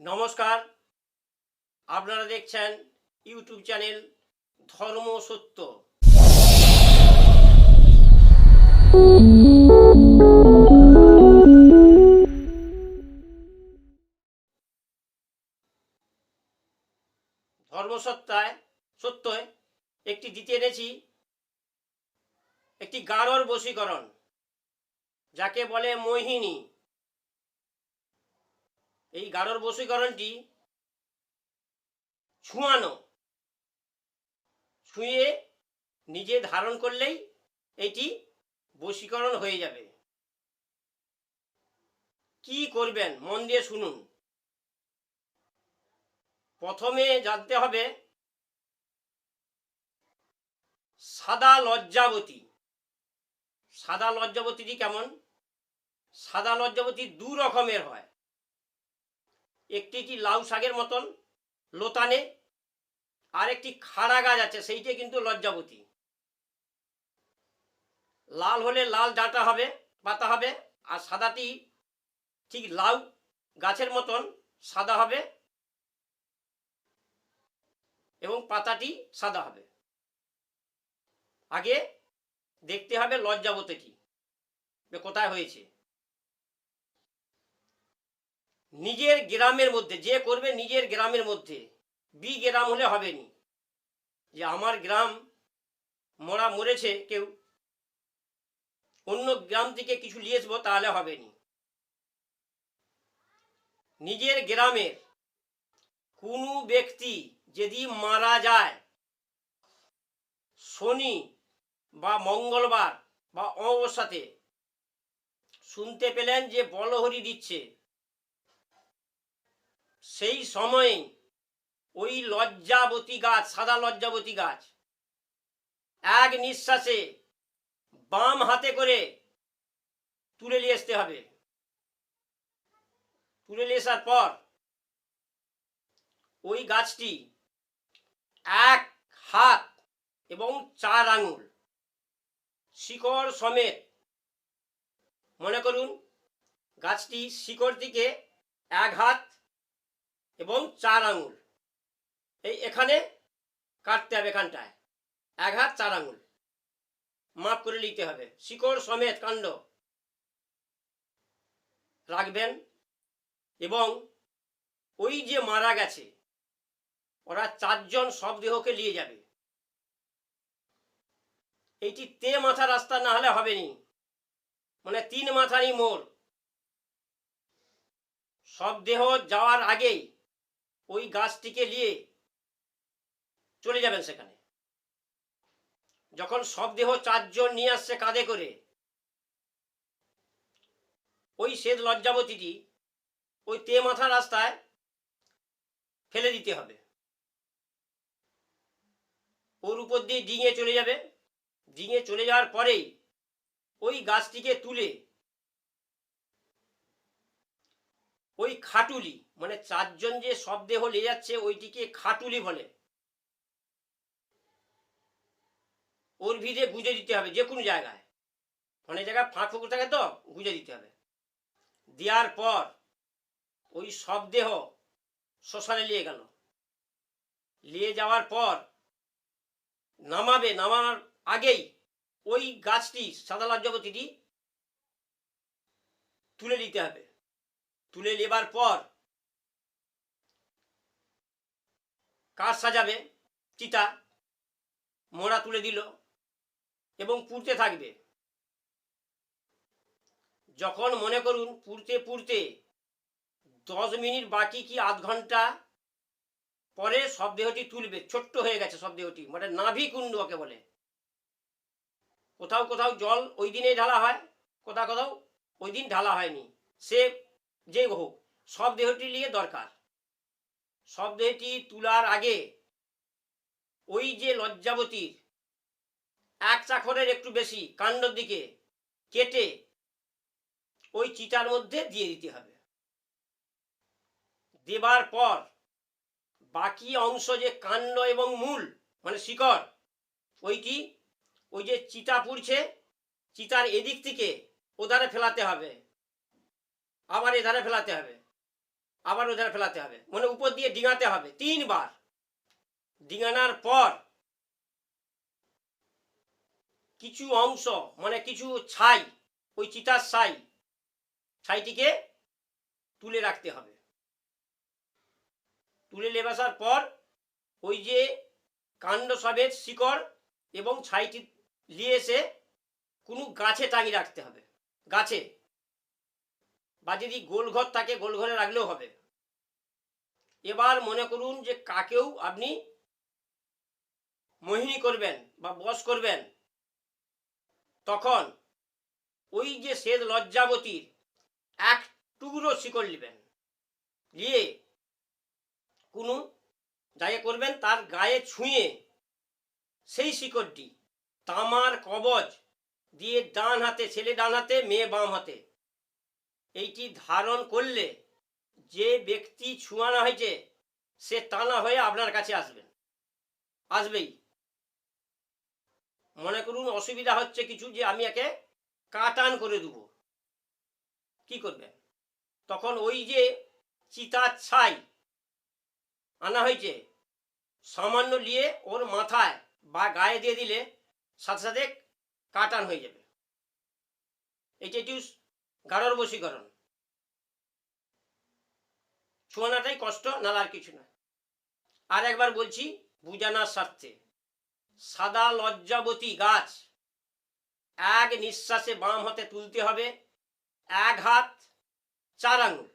নমস্কার। আপনারা দেখছেন ইউটিউব চ্যানেল ধর্ম সত্য। ধর্মসত্তায় সত্যয় একটি দিতে এনেছি একটি গাঢ়র বশীকরণ, যাকে বলে মোহিনী। এই গাঢ়র বশীকরণটি ছুঁয়ানো। ছুঁয়ে নিজে ধারণ করলেই এটি বশীকরণ হয়ে যাবে। কি করবেন? মন দিয়ে শুনুন। প্রথমে জানতে হবে, সাদা লজ্জাবতী। সাদা লজ্জাবতীটি কেমন? সাদা লজ্জাবতী দু রকমের হয়। একটি কি লাউ শাকের মতন? লোতানে। আর একটি খাড়া গাছ আছে, সেইটা কিন্তু লজ্জাবতী। লাল হলে লাল ডাঁটা হবে, পাতা হবে, আর সাদাটি ঠিক লাউ গাছের মতন সাদা হবে এবং পাতাটি সাদা হবে। আগে দেখতে হবে লজ্জাবতীটি কোথায় হয়েছে। নিজের গ্রামের মধ্যে, যে করবে নিজের গ্রামের মধ্যে। বি গ্রাম হলে হবে নি যে আমার গ্রাম মরা মরেছে কেউ, অন্য গ্রাম থেকে কিছু নিয়ে আসব তাহলে হবে নি নিজের গ্রামের কোনো ব্যক্তি যদি মারা যায়, শনি বা মঙ্গলবার বা অমাবস্যাতে, শুনতে পেলেন যে বলহরি দিচ্ছে সেই সময়ে ওই লজ্জাবতী গাছ, সাদা লজ্জাবতী গাছ, এক নিঃশ্বাসে বাম হাতে করে তুলে নিয়ে আসতে হবে। তুলে নিয়ে আসার পর ওই গাছটি এক হাত এবং চার আঙুল, শিকড় সমেত, মনে করুন, গাছটি শিকড় দিকে এক হাত এবং চার আঙুল। এই এখানে কাটতে হবে এখানটায়। এক হাত, চার আঙুল। মাপ করে নিতে হবে। শিকড় সমেত কাণ্ড রাখবেন এবং ওই যে মারা গেছে, ওরা চারজন সব দেহকে নিয়ে যাবে। এইটি তে মাথা রাস্তা না হলে হবে নি। মানে তিন মাথারই মোড়। সব দেহ যাওয়ার আগেই ওই গাছটিকে নিয়ে চলে যাবেন সেখানে। যখন সব দেহ চারজন নিয়ে আসছে কাঁধে করে, ওই শ্বেত লজ্জাবতীটি ওই তে মাথা রাস্তায় ফেলে দিতে হবে। ওর উপর দিয়ে ডিঙে চলে যাবে। ডিঙে চলে যাওয়ার পরেই ওই গাছটিকে তুলে ওই খাটুলি মানে চারজন যে শব্দে হলে যাচ্ছে, ওইটিকে খাটুলি বলে। ওর ভিড়ে গুঁজে দিতে হবে, যে কোনো জায়গায়। অনেক জায়গায় ফাঁক ফুকুর থাকে তো, গুঁজে দিতে হবে। দেওয়ার পর ওই শবদেহ শ্মশানে নিয়ে গেল। নিয়ে যাওয়ার পর নামাবে, নামানোর আগেই ওই গাছটি, সাদা লজ্জাবতীটি তুলে নিতে হবে। তুলে নেবার পর কাজ সাজাবে, চিতা, মোড়া তুলে দিল এবং পুড়তে থাকবে। যখন মনে করুন পুড়তে পুড়তে দশ মিনিট বাকি কি আধ ঘণ্টা পরে সব দেহটি তুলবে, ছোট্ট হয়ে গেছে সব দেহটি মানে নাভি কুণ্ড ওকে বলে। কোথাও কোথাও জল ওই দিনেই ঢালা হয়, কোথাও কোথাও ওই দিন ঢালা হয়নি, সে যে হোক, সব দেহটি নিয়ে দরকার। সব দেহটি তোলার আগে। ওই যে লজ্জাবতীর। এক চাখরের একটু বেশি কাণ্ডর দিকে কেটে ওই চিতার মধ্যে দিয়ে দিতে হবে। দেবার পর বাকি অংশ যে কাণ্ড এবং মূল মানে শিকড়, ওইটি ওই যে চিতা পুড়ছে চিতার এদিক থেকে ওধারে ফেলাতে হবে। আবার এধারে ফেলাতে হবে। আবার ওধারে ফেলাতে হবে। মানে উপর দিয়ে ডিঙাতে হবে তিনবার। ডিঙানোর পর কিছু অংশ মানে কিছু ছাই, ওই চিতার ছাই, ছাইটিকে তুলে রাখতে হবে। তুলে লেবাসার পর ওই যে কাণ্ড সবের শিকড় এবং ছাইটি নিয়ে এসে কোনো গাছে টাঙিয়ে রাখতে হবে। গাছে। বা যদি গোলঘর থাকে, গোলঘরে রাখলেও হবে। এবার মনে করুন যে কাকেও আপনি মোহিনী করবেন বা বস করবেন, তখন ওই যে শ্বেত লজ্জাবতীর এক টুকরো শিকড় নেবেন। নিয়ে কোনো যাকে করবেন, তার গায়ে ছুঁয়ে সেই শিকড়টি তামার কবজ দিয়ে ডান হাতে, ছেলে ডান হাতে, মেয়ে বাম হাতে এইটি ধারণ করলে যে ব্যক্তি ছুঁয়ানো হয়েছে, সে টানা হয়ে আপনার কাছে আসবেন আসবেই। মনে করুন, অসুবিধা হচ্ছে কিছু যে আমি একে কাটান করে দেব। কি করবেন তখন ওই যে চিতার ছাই আনা হয়েছে, সামান্য নিয়ে ওর মাথায় বা গায়ে দিয়ে দিলে সাথে সাথে কাটান হয়ে যাবে। এইটা একটু গাঢ়র বশীকরণ। ছোঁয়ানাটাই কষ্ট, নাহলে আর কিছু না আর একবার বলছি, বুঝানোর স্বার্থে। সাদা লজ্জাবতী গাছ, এক নিঃশ্বাসে বাম হাতে তুলতে হবে, এক হাত চার আঙুল।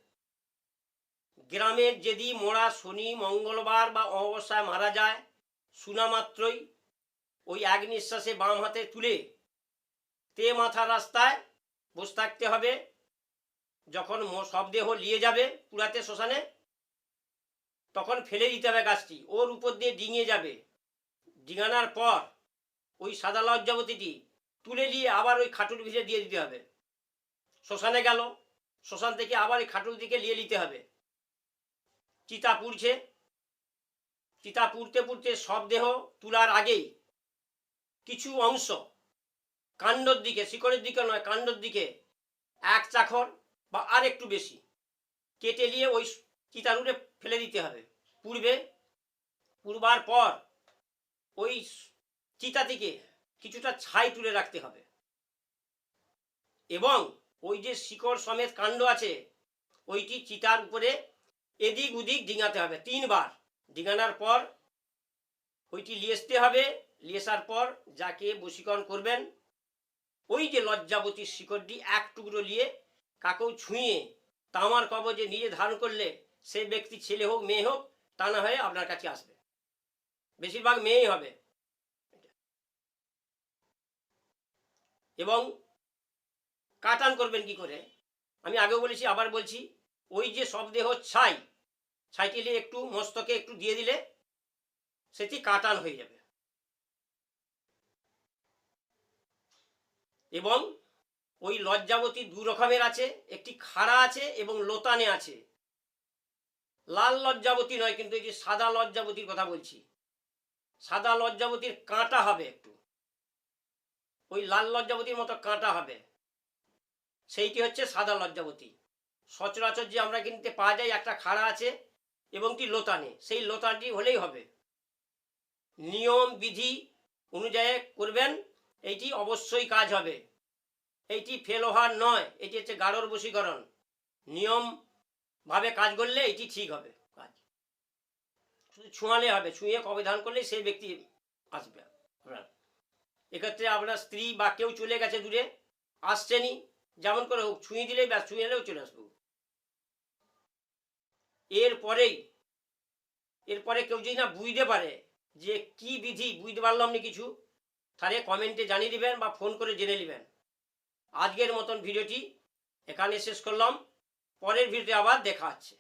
গ্রামের যদি মোড়া শনি মঙ্গলবার বা অমাবস্যায় মারা যায় শোনা মাত্রই ওই এক নিঃশ্বাসে বাম হাতে তুলে, তে মাথা রাস্তায় বসে থাকতে হবে। যখন সব দেহ নিয়ে যাবে পুরাতে শ্মশানে, তখন ফেলে দিতে হবে গাছটি। ওর উপর দিয়ে ডিঙিয়ে যাবে। ডিঙানোর পর ওই সাদা লজ্জাবতীটি তুলে নিয়ে আবার ওই খাটুর ভিতরে দিয়ে দিতে হবে। শ্মশানে গেল। শ্মশান থেকে আবার ওই খাটুর দিকে নিয়ে নিতে হবে। চিতা পুড়ছে। চিতা পুড়তে পুড়তে সব দেহ তোলার আগেই কিছু অংশ কাণ্ডর দিকে, শিকড়ের দিকে নয়, কাণ্ডর দিকে এক চাখর বা আর একটু বেশি কেটে নিয়ে ওই চিতার উড়ে ফেলে দিতে হবে। পূর্বে, পূর্বার পর ওই চিতা থেকে কিছুটা ছাই তুলে রাখতে হবে। এবং ওই যে শিকড় সমেত কাণ্ড আছে, ওইটি চিতার উপরে এদিক ওদিক ডিঙাতে হবে। তিনবার ডিঙানোর পর ওইটি লিয়েসতে হবে। লিয়েসার পর যাকে বশীকরণ করবেন ওই যে লজ্জাবতীর শিকড়টি এক টুকরো নিয়ে কাকেও ছুঁয়ে তামার কবজে নিজে ধারণ করলে সে ব্যক্তি ছেলে হোক, মেয়ে হোক, তা না হয়ে আপনার কাছে আসবে। বেশিরভাগ মেয়েই হবে। এবং কাটান করবেন কি করে? আমি আগেও বলেছি, আবার বলছি, ওই যে সব দেহ ছাই ছাইটি নিয়ে একটু মস্তকে একটু দিয়ে দিলে সেটি কাটান হয়ে যাবে। এবং ওই লজ্জাবতী দু রকমের আছে, একটি খাড়া আছে এবং লোতানে আছে। লাল লজ্জাবতী নয়, কিন্তু এই যে সাদা লজ্জাবতীর কথা বলছি, সাদা লজ্জাবতীর কাঁটা হবে একটু। ওই লাল লজ্জাবতীর মতো কাঁটা হবে। সেইটি হচ্ছে সাদা লজ্জাবতী। সচরাচর যে আমরা কিনতে পাওয়া যায়, একটা খাড়া আছে এবং কি লোতানে। সেই লোতানটি হলেই হবে। নিয়ম, বিধি অনুযায়ী করবেন এইটি অবশ্যই কাজ হবে। এইটি ফেল হওয়ার নয়, এটি হচ্ছে গাঢ়র বশীকরণ। নিয়ম ভাবে কাজ করলে এটি ঠিক হবে, কাজ। শুধু ছুঁয়ালে হবে, ছুঁয়ে কবে ধান করলে সেই ব্যক্তি আসবে। আপনার এক্ষেত্রে আপনার স্ত্রী বা কেউ চলে গেছে দূরে আসছেনি যেমন করে হোক, ছুঁয়ে দিলেই ব্যাস, ছুঁয়ে এলেও চলে আসব। এরপরেই এরপরে কেউ যদি না বুঝতে পারে যে কি বিধি, বুঝতে পারলাম না কিছু তাহলে কমেন্টে জানিয়ে দিবেন বা ফোন করে জেনে নেবেন। আজকের মতন ভিডিওটি এখানে শেষ করলাম। পরের ভিডিওতে আবার দেখা হচ্ছে।